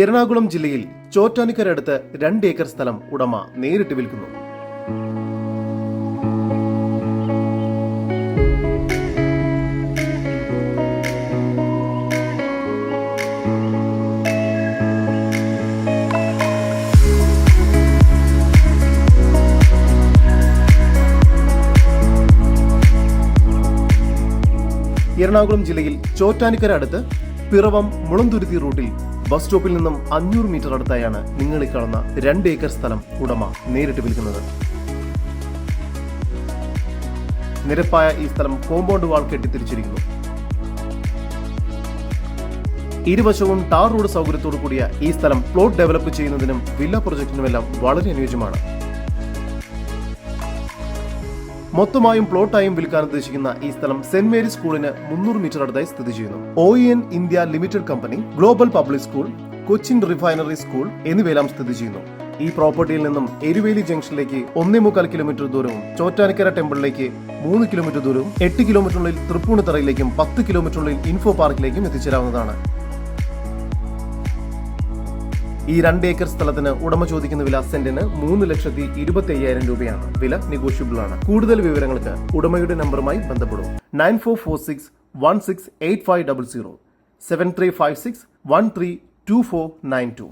എറണാകുളം ജില്ലയിൽ ചോറ്റാനിക്കരടുത്ത് രണ്ട് ഏക്കർ സ്ഥലം ഉടമ നേരിട്ട് വിൽക്കുന്നു. എറണാകുളം ജില്ലയിൽ ചോറ്റാനിക്കര അടുത്ത് പിറവം മുളന്തുരുത്തി റൂട്ടിൽ ബസ് സ്റ്റോപ്പിൽ നിന്നും അഞ്ഞൂറ് മീറ്റർ അടുത്തായാണ് നിങ്ങൾ ഈ കാണുന്ന രണ്ട് ഏക്കർ സ്ഥലം ഉടമ നേരിട്ട് വിൽക്കുന്നത്. നിരപ്പായ ഈ സ്ഥലം കോമ്പൗണ്ട് വാൾ കെട്ടിത്തിരിച്ചിരിക്കുന്നു. ഇരുവശവും ടാർ റോഡ് സൗകര്യത്തോടു കൂടിയ ഈ സ്ഥലം പ്ലോട്ട് ഡെവലപ്പ് ചെയ്യുന്നതിനും വില്ല പ്രൊജക്ടിനുമെല്ലാം വളരെ അനുയോജ്യമാണ്. മൊത്തമായും പ്ലോട്ടായും വിൽക്കാൻ ഉദ്ദേശിക്കുന്ന ഈ സ്ഥലം സെന്റ് മേരീസ് സ്കൂളിന് മുന്നൂറ് മീറ്റർ അടുത്തായി സ്ഥിതി ചെയ്യുന്നു. O N India limited company global public school Cochin refinery school എന്നിവയെല്ലാം സ്ഥിതി ചെയ്യുന്നു. ഈ പ്രോപ്പർട്ടിയിൽ നിന്നും എരുവേലി ജംഗ്ഷനിലേക്ക് ഒന്നേ മുക്കാൽ കിലോമീറ്റർ ദൂരവും ചോറ്റാനിക്കര ടെമ്പിളിലേക്ക് മൂന്ന് കിലോമീറ്റർ ദൂരവും എട്ട് കിലോമീറ്ററിനുള്ളിൽ തൃപ്പൂണിത്തറയിലേക്കും പത്ത് കിലോമീറ്ററിനുള്ളിൽ ഇൻഫോ പാർക്കിലേക്കും എത്തിച്ചേരാവുന്നതാണ്. ഈ രണ്ട് ഏക്കർ സ്ഥലത്തിന് ഉടമ ചോദിക്കുന്ന വില സെന്റിന് മൂന്ന് ലക്ഷത്തി ഇരുപത്തി അയ്യായിരം രൂപയാണ്. വില നെഗോഷ്യബിൾ ആണ് കൂടുതൽ വിവരങ്ങൾക്ക് ഉടമയുടെ നമ്പറുമായി ബന്ധപ്പെടും. Nine four four six one six eight five double zero. Seven three five six one three two four nine two.